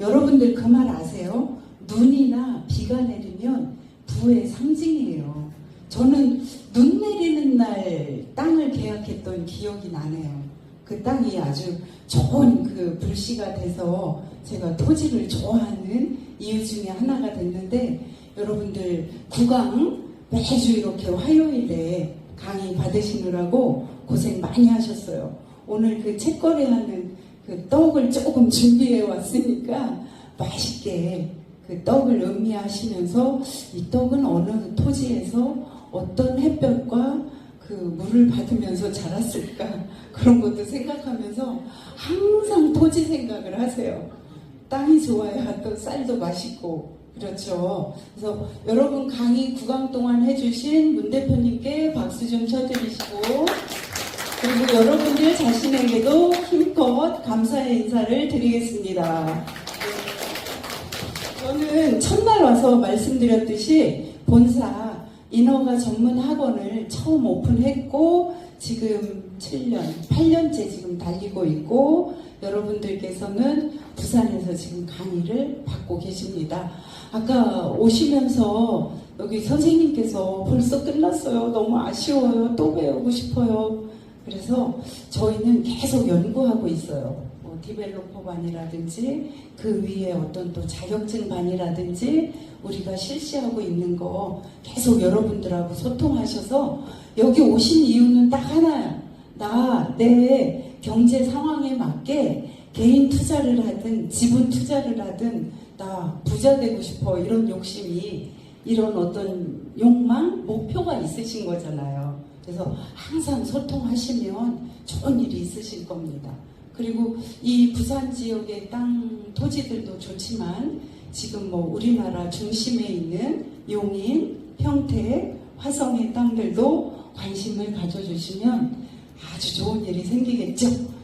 여러분들 그 말 아세요? 눈이나 비가 내리면 부의 상징이에요. 저는 눈 내리는 날 땅을 계약했던 기억이 나네요. 그 땅이 아주 좋은 그 불씨가 돼서 제가 토지를 좋아하는 이유 중에 하나가 됐는데 여러분들 구강 매주 이렇게 화요일에 강의 받으시느라고 고생 많이 하셨어요. 오늘 그 책거래하는 그 떡을 조금 준비해 왔으니까 맛있게 그 떡을 음미하시면서 이 떡은 어느 토지에서 어떤 햇볕과 그 물을 받으면서 자랐을까 그런 것도 생각하면서 항상 토지 생각을 하세요. 땅이 좋아야 또 쌀도 맛있고 그렇죠. 그래서 여러분 강의 구강 동안 해주신 문 대표님께 박수 좀 쳐드리시고 그리고 여러분들 자신에게도 힘껏 감사의 인사를 드리겠습니다. 저는 첫날 와서 말씀드렸듯이 본사 인허가 전문 학원을 처음 오픈했고 지금 7년, 8년째 지금 달리고 있고 여러분들께서는 부산에서 지금 강의를 받고 계십니다. 아까 오시면서 여기 선생님께서 벌써 끝났어요. 너무 아쉬워요. 또 배우고 싶어요. 그래서 저희는 계속 연구하고 있어요. 뭐 디벨로퍼 반이라든지 그 위에 어떤 또 자격증 반이라든지 우리가 실시하고 있는 거 계속 여러분들하고 소통하셔서 여기 오신 이유는 딱 하나야. 나 내 경제 상황에 맞게 개인 투자를 하든 지분 투자를 하든 나 부자 되고 싶어 이런 욕심이 이런 어떤 욕망 목표가 있으신 거잖아요. 그래서 항상 소통하시면 좋은 일이 있으실 겁니다. 그리고 이 부산 지역의 땅 토지들도 좋지만 지금 뭐 우리나라 중심에 있는 용인, 평택, 화성의 땅들도 관심을 가져주시면 아주 좋은 일이 생기겠죠.